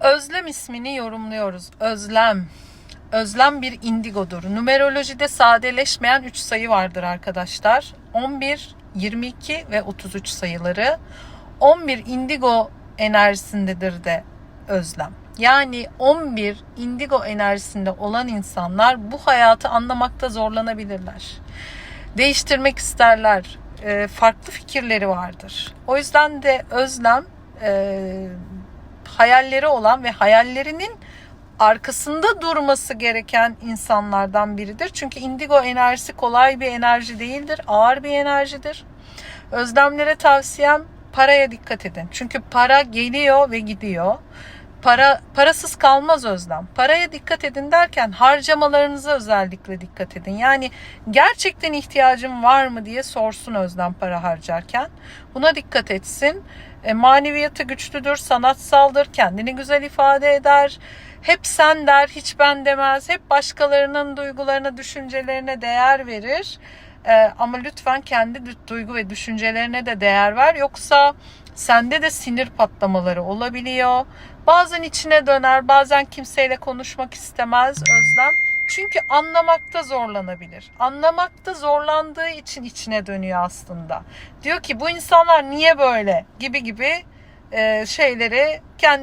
Özlem ismini yorumluyoruz. Özlem. Özlem bir indigodur. Numerolojide sadeleşmeyen 3 sayı vardır arkadaşlar. 11, 22 ve 33 sayıları. 11 indigo enerjisindedir de özlem. Yani 11 indigo enerjisinde olan insanlar bu hayatı anlamakta zorlanabilirler. Değiştirmek isterler. E, farklı fikirleri vardır. O yüzden de özlem e, hayalleri olan ve hayallerinin arkasında durması gereken insanlardan biridir. Çünkü indigo enerjisi kolay bir enerji değildir. Ağır bir enerjidir. Özlemlere tavsiyem paraya dikkat edin. Çünkü para geliyor ve gidiyor. Para parasız kalmaz özlem. Paraya dikkat edin derken harcamalarınıza özellikle dikkat edin. Yani gerçekten ihtiyacım var mı diye sorsun özlem para harcarken. Buna dikkat etsin. E, maneviyatı güçlüdür, sanatsaldır, kendini güzel ifade eder. Hep sen der, hiç ben demez. Hep başkalarının duygularına, düşüncelerine değer verir. E, ama lütfen kendi du- duygu ve düşüncelerine de değer ver. Yoksa sende de sinir patlamaları olabiliyor. Bazen içine döner, bazen kimseyle konuşmak istemez Özlem. Çünkü anlamakta zorlanabilir. Anlamakta zorlandığı için içine dönüyor aslında. Diyor ki bu insanlar niye böyle gibi gibi e, şeyleri kendi